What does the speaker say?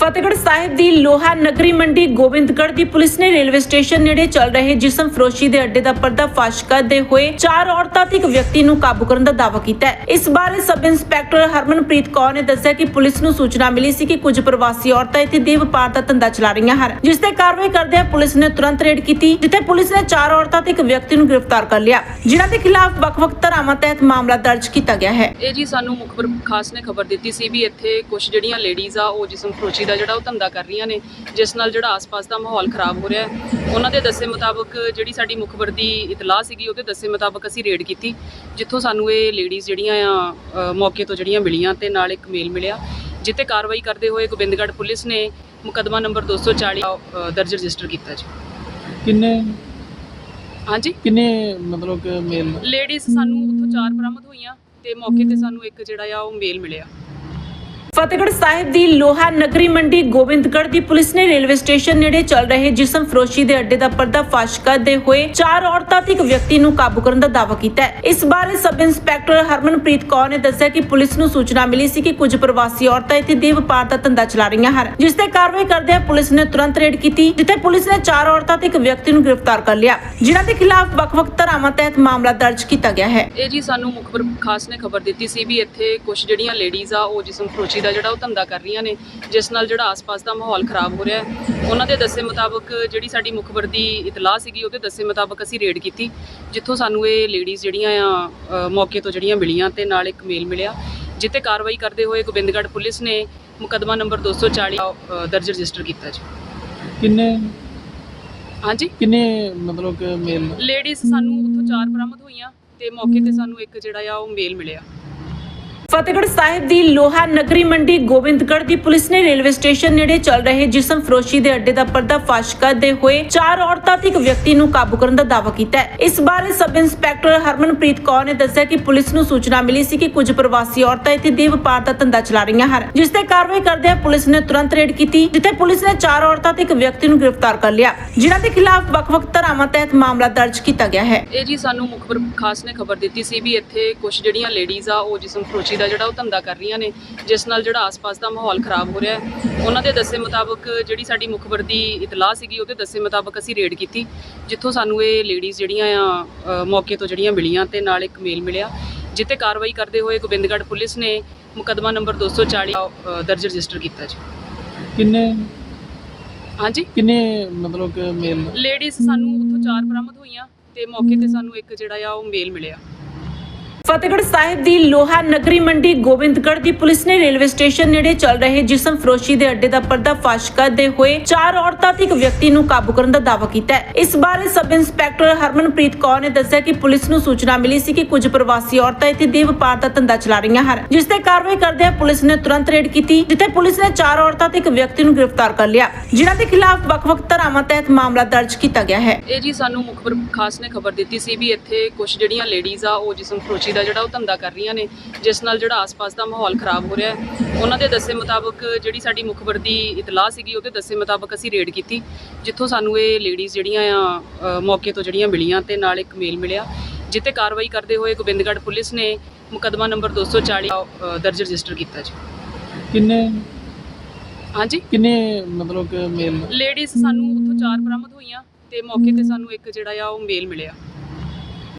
ਫਤਿਹਗੜ੍ਹ ਸਾਹਿਬ ਦੀ ਲੋਹਾ ਨਗਰੀ ਮੰਡੀ ਗੋਬਿੰਦਗੜ੍ਹ ਦੀ ਪੁਲਿਸ ਨੇ ਰੇਲਵੇ ਸਟੇਸ਼ਨ ਨੇੜੇ ਚੱਲ ਰਹੇ ਜਿਸਮ ਫਰੋਸ਼ੀ ਦੇ ਅੱਡੇ ਦਾ ਪਰਦਾ ਕਰਦੇ ਹੋਏ ਚਾਰ ਔਰਤਾਂ ਤੇ ਇੱਕ ਵਿਅਕਤੀ ਨੂੰ ਕਾਬੂ ਕਰਨ ਦਾ ਦਾਅਵਾ ਕੀਤਾ ਹੈ। ਇਸ ਬਾਰੇ ਸਬ ਇੰਸਪੈਕਟਰ ਹਰਮਨਪ੍ਰੀਤ ਕੌਰ ਨੇ ਦੱਸਿਆ ਕਿ ਪੁਲਿਸ ਨੂੰ ਸੂਚਨਾ ਮਿਲੀ ਸੀ ਕਿ ਕੁਝ ਪ੍ਰਵਾਸੀ ਔਰਤਾਂ ਇੱਥੇ ਦੇਹ ਵਪਾਰ ਦਾ ਧੰਦਾ ਚਲਾ ਰਹੀਆਂ ਹਨ। ਜਿਸ ਤੇ ਕਾਰਵਾਈ ਕਰਦਿਆਂ ਪੁਲਿਸ ਨੇ ਤੁਰੰਤ ਰੇਡ ਕੀਤੀ, ਜਿੱਥੇ ਪੁਲਿਸ ਨੇ ਚਾਰ ਔਰਤਾਂ ਤੇ ਇੱਕ ਵਿਅਕਤੀ ਨੂੰ ਗ੍ਰਿਫਤਾਰ ਕਰ ਲਿਆ, ਜਿਨ੍ਹਾਂ ਦੇ ਖਿਲਾਫ ਵੱਖ-ਵੱਖ ਧਾਰਾਵਾਂ ਤਹਿਤ ਮਾਮਲਾ ਦਰਜ ਕੀਤਾ ਗਿਆ ਹੈ। ਇਹ ਜੀ ਸਾਨੂੰ ਮੁਖਬਰ ਖਾਸ ਨੇ ਖਬਰ ਦਿੱਤੀ ਸੀ ਵੀ ਇੱਥੇ ਕੁਝ ਜਿਹੜੀਆਂ ਲੇਡੀਜ਼ ਆ, ਉਹ ਜਿਸਮ ਫਰੋਸ਼ੀ ਦਾ ਜਿਹੜਾ ਉਹ ਧੰਦਾ ਕਰ ਰਹੀਆਂ ਨੇ ਜਿਸ ਨਾਲ ਜਿਹੜਾ ਆਸ-ਪਾਸ ਦਾ ਮਾਹੌਲ ਖਰਾਬ ਹੋ ਰਿਹਾ ਹੈ। ਉਹਨਾਂ ਦੇ ਦੱਸੇ ਮੁਤਾਬਕ ਜਿਹੜੀ ਸਾਡੀ ਮੁਖਬਰ ਦੀ ਇਤਲਾਹ ਸੀਗੀ ਉਹਦੇ ਦੱਸੇ ਮੁਤਾਬਕ ਅਸੀਂ ਰੇਡ ਕੀਤੀ ਜਿੱਥੋਂ ਸਾਨੂੰ ਇਹ ਲੇਡੀਜ਼ ਜਿਹੜੀਆਂ ਆ ਮੌਕੇ ਤੋਂ ਜਿਹੜੀਆਂ ਮਿਲੀਆਂ ਤੇ ਨਾਲ ਇੱਕ ਮੇਲ ਮਿਲਿਆ ਜਿੱਤੇ ਕਾਰਵਾਈ ਕਰਦੇ ਹੋਏ ਗੋਬਿੰਦਗੜ੍ਹ ਪੁਲਿਸ ਨੇ ਮੁਕੱਦਮਾ ਨੰਬਰ 240 ਅ, ਦਰਜ ਰਜਿਸਟਰ ਕੀਤਾ ਜੀ। ਕਿੰਨੇ? ਹਾਂਜੀ? ਕਿੰਨੇ ਮਤਲਬ ਕਿ ਮੇਲ? ਲੇਡੀਜ਼ ਸਾਨੂੰ ਉੱਥੋਂ ਚਾਰ ਬਰਾਮਦ ਹੋਈਆਂ ਤੇ ਮੌਕੇ ਤੇ ਸਾਨੂੰ ਇੱਕ ਜਿਹੜਾ ਆ ਉਹ ਮੇਲ ਮਿਲਿਆ। ਫਤਿਹਗੜ੍ਹ ਸਾਹਿਬ ਦੀ ਲੋਹਾ ਨਗਰੀ ਮੰਡੀ ਗੋਬਿੰਦਗੜ੍ਹ ਦੀ ਪੁਲਿਸ ਨੇ ਰੇਲਵੇ ਸਟੇਸ਼ਨ ਨੇੜੇ ਚੱਲ ਰਹੇ ਜਿਸਮ ਫਰੋਸ਼ੀ ਦੇ ਅੱਡੇ ਦਾ ਪਰਦਾ ਫਾਸ਼ ਕਰਦੇ ਹੋਏ ਚਾਰ ਔਰਤਾਂ ਤੇ ਇੱਕ ਵਿਅਕਤੀ ਨੂੰ ਕਾਬੂ ਕਰਨ ਦਾ ਦਾਅਵਾ ਕੀਤਾ ਹੈ। ਇਸ ਬਾਰੇ ਸਬ ਇੰਸਪੈਕਟਰ ਹਰਮਨਪ੍ਰੀਤ ਕੌਰ ਨੇ ਦੱਸਿਆ ਕਿ ਪੁਲਿਸ ਨੂੰ ਸੂਚਨਾ ਮਿਲੀ ਸੀ ਕਿ ਕੁਝ ਪ੍ਰਵਾਸੀ ਔਰਤਾਂ ਇੱਥੇ ਦੇ ਵਪਾਰ ਦਾ ਧੰਦਾ ਚਲਾ ਰਹੀਆਂ ਹਨ। ਜਿਸ ਤੇ ਕਾਰਵਾਈ ਕਰਦਿਆਂ ਪੁਲਿਸ ਨੇ ਤੁਰੰਤ ਰੇਡ ਕੀਤੀ, ਜਿੱਥੇ ਪੁਲਿਸ ਨੇ ਚਾਰ ਔਰਤਾਂ ਤੇ ਇੱਕ ਵਿਅਕਤੀ ਨੂੰ ਗ੍ਰਿਫਤਾਰ ਕਰ ਲਿਆ। ਜਿਨ੍ਹਾਂ ਦੇ ਖਿਲਾਫ ਵੱਖ-ਵੱਖ ਧਾਰਾਵਾਂ ਤਹਿਤ ਮਾਮਲਾ ਦਰਜ ਕੀਤਾ ਗਿਆ ਹੈ। ਇਹ ਜੀ ਸਾਨੂੰ ਮੁਖਬਰ ਖਾਸ ਨੇ ਖਬਰ ਦਿੱਤੀ ਸੀ ਵੀ ਇੱਥੇ ਕੁਝ ਜਿਹੜੀਆਂ ਲੇਡੀਜ਼ ਆ, ਉਹ ਜਿਸਮ ਫਰੋਸ਼ੀ ਦਾ ਜਿਹੜਾ ਉਹ ਧੰਦਾ ਕਰ ਰਹੀਆਂ ਨੇ ਜਿਸ ਨਾਲ ਜਿਹੜਾ ਆਸ-ਪਾਸ ਦਾ ਮਾਹੌਲ ਖਰਾਬ ਹੋ ਰਿਹਾ ਹੈ। ਉਹਨਾਂ ਦੇ ਦੱਸੇ ਮੁਤਾਬਕ ਜਿਹੜੀ ਸਾਡੀ ਮੁਖਬਰ ਦੀ ਇਤਲਾਹ ਸੀਗੀ ਉਹਦੇ ਦੱਸੇ ਮੁਤਾਬਕ ਅਸੀਂ ਰੇਡ ਕੀਤੀ ਜਿੱਥੋਂ ਸਾਨੂੰ ਇਹ ਲੇਡੀਜ਼ ਜਿਹੜੀਆਂ ਆ ਮੌਕੇ ਤੋਂ ਜਿਹੜੀਆਂ ਮਿਲੀਆਂ ਤੇ ਨਾਲ ਇੱਕ ਮੇਲ ਮਿਲਿਆ ਜਿੱਤੇ ਕਾਰਵਾਈ ਕਰਦੇ ਹੋਏ ਗੋਬਿੰਦਗੜ੍ਹ ਪੁਲਿਸ ਨੇ ਮੁਕੱਦਮਾ ਨੰਬਰ 240 ਅ, ਦਰਜ ਰਜਿਸਟਰ ਕੀਤਾ ਜੀ। ਕਿੰਨੇ ਹਾਂਜੀ? ਕਿੰਨੇ ਮਤਲਬ ਕਿ ਮੇਲ ਲੇਡੀਜ਼ ਸਾਨੂੰ ਉੱਥੋਂ ਚਾਰ ਬਰਾਮਦ ਹੋਈਆਂ ਤੇ ਮੌਕੇ ਤੇ ਸਾਨੂੰ ਇੱਕ ਜਿਹੜਾ ਆ ਉਹ ਮੇਲ ਮਿਲਿਆ। ਫਤਿਹਗੜ੍ਹ ਸਾਹਿਬ ਦੀ ਲੋਹਾ ਨਗਰੀ ਮੰਡੀ ਗੋਬਿੰਦਗੜ੍ਹ ਦੀ ਪੁਲਿਸ ਨੇ ਰੇਲਵੇ ਸਟੇਸ਼ਨ ਨੇੜੇ ਚੱਲ ਰਹੇ ਜਿਸਮ ਫਰੋਸ਼ੀ ਦੇ ਅੱਡੇ ਦਾ ਪਰਦਾ ਫਾਸ਼ ਕਰਦੇ ਹੋਏ ਚਾਰ ਔਰਤਾਂ ਤੇ ਇੱਕ ਵਿਅਕਤੀ ਨੂੰ ਕਾਬੂ ਕਰਨ ਦਾ ਦਾਅਵਾ ਕੀਤਾ ਹੈ। ਇਸ ਬਾਰੇ ਸਬ ਇੰਸਪੈਕਟਰ ਹਰਮਨਪ੍ਰੀਤ ਕੌਰ ਨੇ ਦੱਸਿਆ ਕਿ ਪੁਲਿਸ ਨੂੰ ਸੂਚਨਾ ਮਿਲੀ ਸੀ ਕਿ ਕੁਝ ਪ੍ਰਵਾਸੀ ਔਰਤਾਂ ਇੱਥੇ ਦੇਹ ਵਪਾਰ ਦਾ ਧੰਦਾ ਚਲਾ ਰਹੀਆਂ ਹਨ। ਜਿਸ ਤੇ ਕਾਰਵਾਈ ਕਰਦਿਆਂ ਪੁਲਿਸ ਨੇ ਤੁਰੰਤ ਰੇਡ ਕੀਤੀ, ਜਿੱਥੇ ਪੁਲਿਸ ਨੇ ਚਾਰ ਔਰਤਾਂ ਤੇ ਇੱਕ ਵਿਅਕਤੀ ਨੂੰ ਗ੍ਰਿਫਤਾਰ ਕਰ ਲਿਆ। ਜਿਨ੍ਹਾਂ ਦੇ ਖਿਲਾਫ ਵੱਖ-ਵੱਖ ਧਾਰਾਵਾਂ ਤਹਿਤ ਮਾਮਲਾ ਦਰਜ ਕੀਤਾ ਗਿਆ ਹੈ। ਇਹ ਜੀ ਸਾਨੂੰ ਮੁਖਬਰ ਖਾਸ ਨੇ ਖਬਰ ਦਿੱਤੀ ਸੀ ਵੀ ਇੱਥੇ ਕੁਝ ਜਿਹੜੀਆਂ ਲੇਡੀਜ਼ ਆ, ਉਹ ਜਿਸਮ ਫਰੋਸ਼ੀ ਦਾ ਜਿਹੜਾ ਉਹ ਧੰਦਾ ਕਰ ਰਹੀਆਂ ਨੇ ਜਿਸ ਨਾਲ ਜਿਹੜਾ ਆਸ-ਪਾਸ ਦਾ ਮਾਹੌਲ ਖਰਾਬ ਹੋ ਰਿਹਾ ਹੈ। ਉਹਨਾਂ ਦੇ ਦੱਸੇ ਮੁਤਾਬਕ ਜਿਹੜੀ ਸਾਡੀ ਮੁਖਬਰ ਦੀ ਇਤਲਾਹ ਸੀਗੀ ਉਹਦੇ ਦੱਸੇ ਮੁਤਾਬਕ ਅਸੀਂ ਰੇਡ ਕੀਤੀ ਜਿੱਥੋਂ ਸਾਨੂੰ ਇਹ ਲੇਡੀਜ਼ ਜਿਹੜੀਆਂ ਆ ਮੌਕੇ ਤੋਂ ਜਿਹੜੀਆਂ ਮਿਲੀਆਂ ਤੇ ਨਾਲ ਇੱਕ ਮੇਲ ਮਿਲਿਆ। ਜਿੱਤੇ ਕਾਰਵਾਈ ਕਰਦੇ ਹੋਏ ਗੋਬਿੰਦਗੜ੍ਹ ਪੁਲਿਸ ਨੇ ਮੁਕੱਦਮਾ ਨੰਬਰ 240 ਅ, ਦਰਜ ਰਜਿਸਟਰ ਕੀਤਾ ਜੀ। ਕਿੰਨੇ? ਹਾਂਜੀ? ਕਿੰਨੇ ਮਤਲਬ ਕਿ ਮੇਲ? ਲੇਡੀਜ਼ ਸਾਨੂੰ ਉੱਥੋਂ ਚਾਰ ਬਰਾਮਦ ਹੋਈਆਂ ਤੇ ਮੌਕੇ ਤੇ ਸਾਨੂੰ ਇੱਕ ਜਿਹੜਾ ਆ ਉਹ ਮੇਲ ਮਿਲਿਆ। ਫਤਿਹਗੜ੍ਹ ਸਾਹਿਬ ਦੀ ਲੋਹਾ ਨਗਰੀ ਮੰਡੀ ਗੋਬਿੰਦਗੜ੍ਹ ਦੀ ਪੁਲਿਸ ਨੇ ਰੇਲਵੇ ਸਟੇਸ਼ਨ ਨੇੜੇ ਚੱਲ ਰਹੇ ਜਿਸਮ ਫਰੋਸ਼ੀ ਦੇ ਅੱਡੇ ਦਾ ਪਰਦਾ ਫਾਸ਼ ਕਰਦੇ ਹੋਏ ਚਾਰ ਔਰਤਾਂ ਤੇ ਇੱਕ ਵਿਅਕਤੀ ਨੂੰ ਕਾਬੂ ਕਰਨ ਦਾ ਦਾਅਵਾ ਕੀਤਾ ਹੈ। ਇਸ ਬਾਰੇ ਸਬ ਇੰਸਪੈਕਟਰ ਹਰਮਨਪ੍ਰੀਤ ਕੌਰ ਨੇ ਦੱਸਿਆ ਕਿ ਪੁਲਿਸ ਨੂੰ ਸੂਚਨਾ ਮਿਲੀ ਸੀ ਕਿ ਕੁਝ ਪ੍ਰਵਾਸੀ ਔਰਤਾਂ ਇੱਥੇ ਦੇਹ ਵਪਾਰ ਦਾ ਧੰਦਾ ਚਲਾ ਰਹੀਆਂ ਹਨ। ਜਿਸ ਤੇ ਕਾਰਵਾਈ ਕਰਦਿਆਂ ਪੁਲਿਸ ਨੇ ਤੁਰੰਤ ਰੇਡ ਕੀਤੀ, ਜਿੱਥੇ ਪੁਲਿਸ ਨੇ ਚਾਰ ਔਰਤਾਂ ਤੇ ਇੱਕ ਵਿਅਕਤੀ ਨੂੰ ਗ੍ਰਿਫਤਾਰ ਕਰ ਲਿਆ, ਜਿਨ੍ਹਾਂ ਦੇ ਖਿਲਾਫ ਵੱਖ-ਵੱਖ ਧਾਰਾਵਾਂ ਤਹਿਤ ਮਾਮਲਾ ਦਰਜ ਕੀਤਾ ਗਿਆ ਹੈ। ਇਹ ਜੀ ਸਾਨੂੰ ਮੁਖਬਰ ਖਾਸ ਨੇ ਖਬਰ ਦਿੱਤੀ ਸੀ ਵੀ ਇੱਥੇ ਕੁਝ ਜਿਹੜੀਆਂ ਲੇਡੀਜ਼ ਆ, ਉਹ ਜਿਸਮ ਫਰੋਸ਼ੀ ਦਾ ਜਿਹੜਾ ਉਹ ਧੰਦਾ ਕਰ ਰਹੀਆਂ ਨੇ ਜਿਸ ਨਾਲ ਜਿਹੜਾ ਆਸ-ਪਾਸ ਦਾ ਮਾਹੌਲ ਖਰਾਬ ਹੋ ਰਿਹਾ ਹੈ। ਉਹਨਾਂ ਦੇ ਦੱਸੇ ਮੁਤਾਬਕ ਜਿਹੜੀ ਸਾਡੀ ਮੁਖਬਰ ਦੀ ਇਤਲਾਹ ਸੀਗੀ ਉਹਦੇ ਦੱਸੇ ਮੁਤਾਬਕ ਅਸੀਂ ਰੇਡ ਕੀਤੀ ਜਿੱਥੋਂ ਸਾਨੂੰ ਇਹ ਲੇਡੀਜ਼ ਜਿਹੜੀਆਂ ਆ ਮੌਕੇ ਤੋਂ ਜਿਹੜੀਆਂ ਮਿਲੀਆਂ ਤੇ ਨਾਲ ਇੱਕ ਮੇਲ ਮਿਲਿਆ ਜਿੱਤੇ ਕਾਰਵਾਈ ਕਰਦੇ ਹੋਏ ਗੋਬਿੰਦਗੜ੍ਹ ਪੁਲਿਸ ਨੇ ਮੁਕੱਦਮਾ ਨੰਬਰ 240 ਅ, ਦਰਜ ਰਜਿਸਟਰ ਕੀਤਾ ਜੀ। ਕਿੰਨੇ ਹਾਂਜੀ? ਕਿੰਨੇ ਮਤਲਬ ਕਿ ਮੇਲ ਲੇਡੀਜ਼ ਸਾਨੂੰ ਉੱਥੋਂ ਚਾਰ ਬਰਾਮਦ ਹੋਈਆਂ ਤੇ ਮੌਕੇ ਤੇ ਸਾਨੂੰ ਇੱਕ ਜਿਹੜਾ ਆ ਉਹ ਮੇਲ ਮਿਲਿਆ।